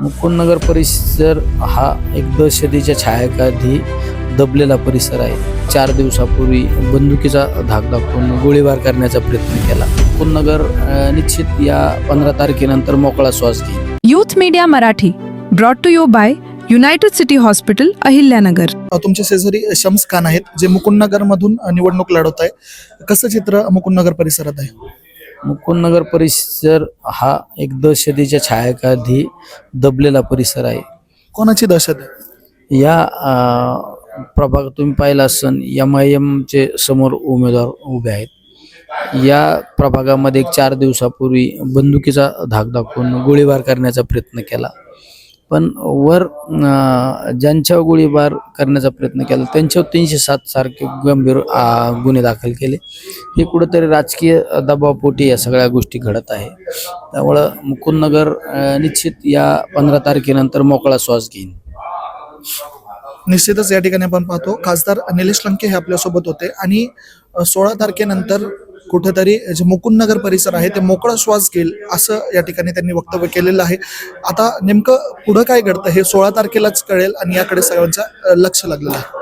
मुकुंदनगर परिसर हा एक दहशतीच्या छायाखाली दबलेला परिसर आहे. चार दिवसापूर्वी बंदुकीचा धाक दाखवून गोळीबार करण्याचा प्रयत्न केला. मुकुंदनगर अ, निश्चित या पंधरा तारखेनंतर मोकळा श्वास घेईल. Youth media Marathi brought to you by United City Hospital Ahilyanagar. अ, तुमच्या शेजारी शम्स खान आहेत जे मुकुंदनगर मधून निवडणूक लढवत आहे कसं चित्र मुकुंदनगर परिसरात आहे? मुकुंदनगर परिसर हा एक दहशतीच्या छायाखाली दबलेला परिसर आहे. कोणाची दहशत आहे? या अ, प्रभाग तुम्ही पाहिला असन एम आय एमचे समोर उमेदवार उभे आहेत. या प्रभागामध्ये एक चार दिवसापूर्वी बंदुकीचा धाक दाखवून गोळीबार करण्याचा प्रयत्न केला. पण वर ज्यांच्यावर गोळीबार करण्याचा प्रयत्न केला त्यांच्यावर तीनशे सात सारखे गंभीर गुन्हे दाखल केले. हे कुठंतरी राजकीय दबावपोटी या सगळ्या गोष्टी घडत आहे. त्यामुळं मुकुंदनगर निश्चित या पंधरा तारखेनंतर मोकळा श्वास घेईन. निश्चितच या ठिकाणी आपण पाहतो खासदार निलेश लंके हे आपल्यासोबत होते. आणि सोळा तारखेनंतर कुठंतरी जे मुकुंदनगर परिसर आहे ते मोकळा श्वास घेईल असं या ठिकाणी त्यांनी वक्तव्य केलेलं आहे. आता नेमकं पुढं काय घडतं हे सोळा तारखेलाच कळेल आणि याकडे सगळ्यांचं लक्ष लागलेलं आहे.